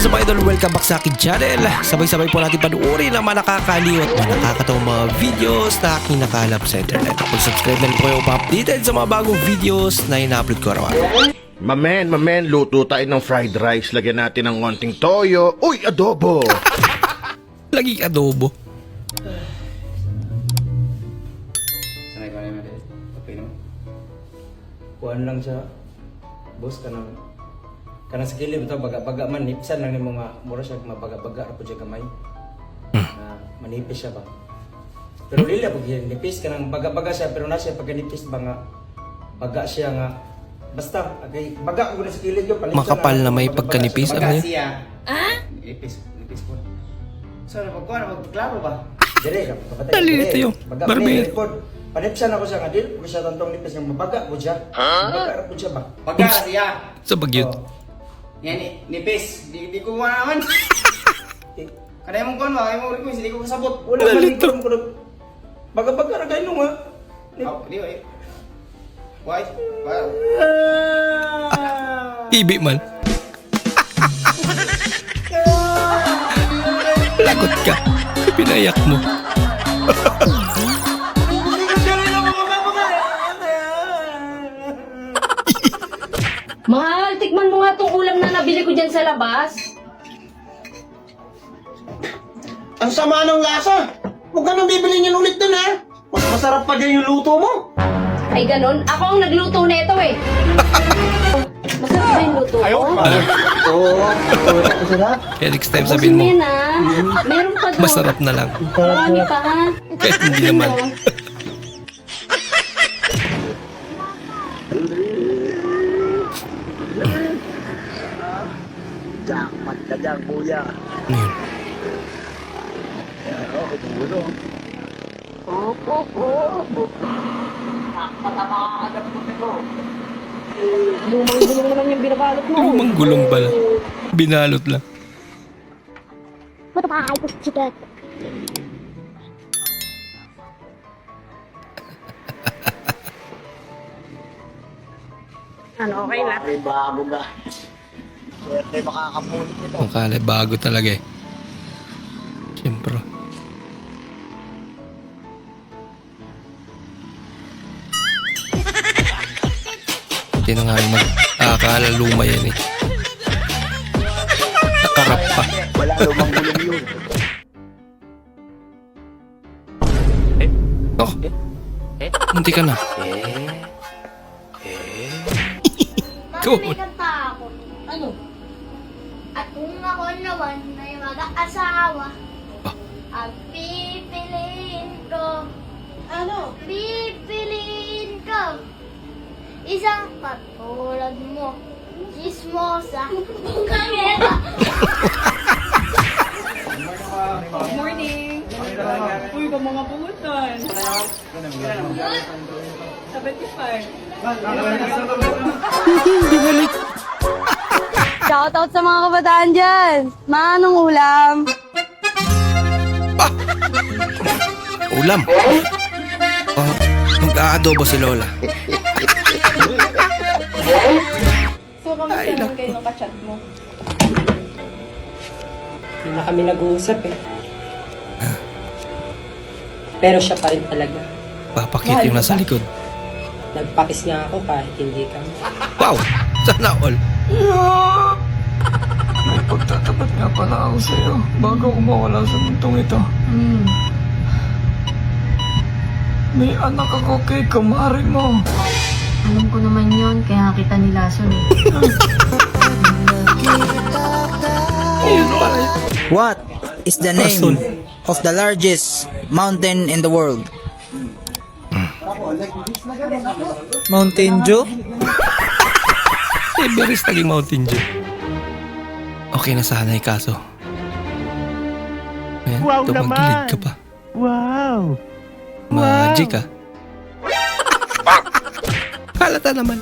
is up idol? Welcome back sa akin channel. Sabay-sabay po natin panuorin ang mga nakakaliw at mga nakakatawang mga videos na aking nakalap sa internet. Kung subscribe na rin po kayo pa-updated sa mga bagong videos na ina-upload ko araw Mamen, mamen, luto tayo ng fried rice. Lagyan natin ng konting toyo. Uy, adobo! Lagi adobo. Sanay ka naman. Okay naman. Kuhaan lang siya. Boss, kanang... Kanang sa kilid ito, baga-baga man, nipsan lang ni mga mura siya, mabaga-baga, apo siya kamay. Na manipis siya ba? Pero lila, pag nipis ka nang baga-baga siya, pero na siya pag nipis ba nga, baga siya nga, basta, okay, baga ko na sa kilid yun, palit Makapal na may pagkanipis, ano yun? siya. Ah? Nipis, nipis po. So, napagkuhan, magklaro ba? Dire, kapatid. Nalilito barbero. record. Panipsan ako siya nga, dil, kung siya tantong nipis yung mabaga po siya. Mabaga po siya ba? Baga siya. Sa bagyot. Yan, ni- nipis. Di, di ko muna naman. Kada mong kuhan ba, kaya mong request, hindi ko kasabot. Wala man, ko na- Baga-baga na kayo nung nga. Oh, di ba eh. White. Wow. Ibi man. Lagot ka. Pinayak mo. nabili ko dyan sa labas. Ang sama ng lasa! Huwag ka nang bibili niyan ulit dun ha! Mas masarap pa din yung luto mo! Ay ganon, ako ang nagluto nito eh. Masarap ba yung luto ko? Oo, masarap. Kaya next time sabihin mo mo, yan ah. Meron pa doon. masarap na lang. Marami pa ha. Kahit hindi naman. Dyan, kuya. Ano yun? Lumang-gulong naman yung binabalot mo. Lumang gulong bala. Binalot lang. Ano, okay na? May bago ka. Swerte makakapulit nito. Ang kala, bago talaga eh. Siyempre. Hindi na nga yung mag... Akala luma yan eh. Nakarap pa. Wala lumang gulong yun. Oh. Hindi ka na. Go. Bakit may kanta ako? Ano? Kung ako naman may mag-asawa, Ah. ang pipiliin ko, Ano? pipiliin ko, isang katulad mo, chismosa, kangeta. Uy, ba mga bungutan? 75. Shoutout sa mga kabataan dyan. Manong ulam. Ulam. Oh, mag-aadobo si Lola. So, kamusta naman kayo ng kachat mo? Hindi na kami nag-uusap eh. Pero siya pa rin talaga. Papakit yung nasa likod. Nagpakis nga ako kahit hindi ka. Wow! Sana all. Pagtatapat nga pala ako sa'yo bago ako mawala sa mundong ito. May anak ako kay kumari mo. Alam ko naman yon kaya kita nilason eh. What is the name of the largest mountain in the world? Mountain Dew? Everest naging Mountain Dew. Okay na sana eh, kaso. Ayan, wow tumagilid ka pa. Wow! Magic ah. Halata naman.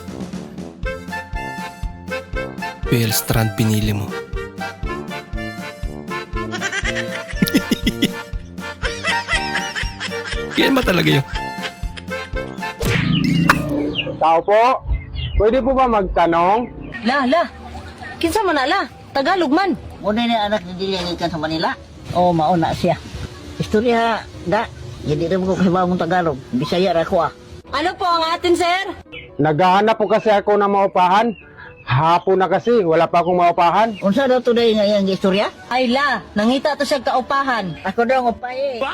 Pearl Strand pinili mo. Yan ba talaga yun? Tao po, pwede po ba magtanong? La, la. Kinsa mo na la? Tagalog man. Muna ni anak ni Dilian ikan sa Manila. Oo, mauna siya. Istorya, da. Hindi rin ko kay mong Tagalog. Bisaya ra ko ah. Ano po ang atin, sir? Naghahanap po kasi ako ng maupahan. Hapon na kasi, wala pa akong maupahan. Unsa daw today nga iyang istorya? Ay la, nangita to siya kaupahan. Ako daw ang upay eh.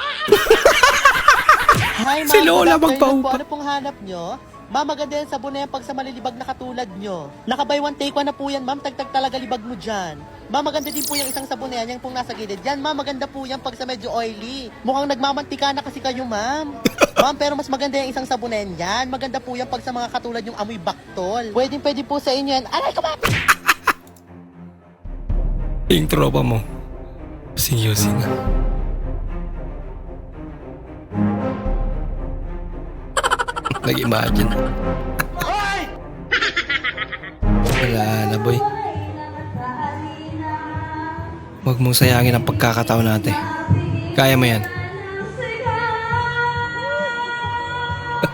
Hi, Si Lola magpaupa. Ano pong hanap nyo? Ma'am, maganda yan sabon na yan pag sa malilibag na katulad nyo. Nakabay one take one na po yan, ma'am. Tagtag talaga libag mo dyan. Ma'am, maganda din po yung isang sabon na yan, yung pong nasa gilid. Yan, ma'am, maganda po yan pag sa medyo oily. Mukhang nagmamantika na kasi kayo, ma'am. ma'am, pero mas maganda yung isang sabon na yan. Yan, maganda po yan pag sa mga katulad yung amoy baktol. Pwede, pwede po sa inyo yan. Aray, ka Yung tropa mo. Seryosin na. Nag-imagine. Wala na, boy. Huwag mong sayangin ang pagkakataon natin. Kaya mo yan.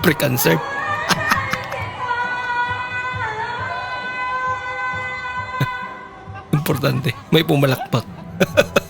Pre-concert. Importante. May pumalakpak.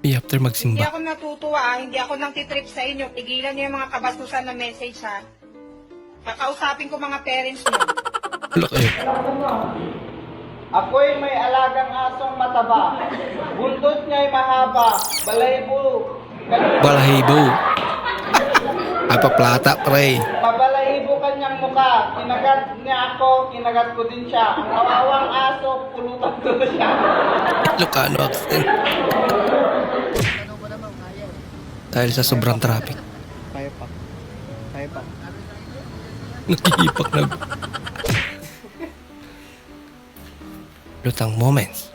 Hey, after magsimba. ako natutuwa, ah. hindi ako nang titrip sa inyo. Tigilan niyo yung mga kabastusan na message ha. Kakausapin ko mga parents niyo. Wala kayo. Ako'y may alagang asong mataba. Buntot niya'y mahaba. Balaybo. Balahibo. Ay, paplata, pre. Pabalahibo kanyang muka. Kinagat niya ako, kinagat ko din siya. Ang kawawang aso, pulutan ko siya. Lucano accent. Dahil sa sobrang traffic. Kaya pa. Kaya pa. Nakihipak na. Lutang moments.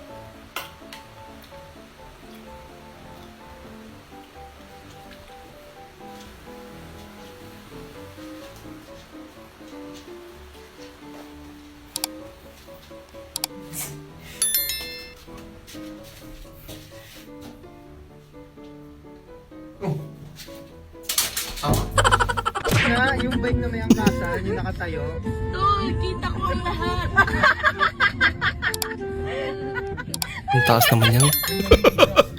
Na, yung bike na may angkasan, yung nakatayo. Tol, kita ko ang lahat. Ang taas naman yan.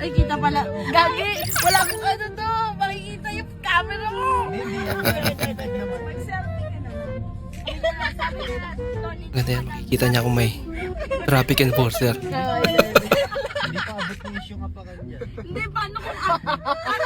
Ay, kita pala. Gagi, wala akong ano to. Makikita yung camera ka na Tol, Ganda yan. Makikita niya kung may traffic enforcer. Hindi pa abot ng issue kapakan niya. Hindi, paano kung ang,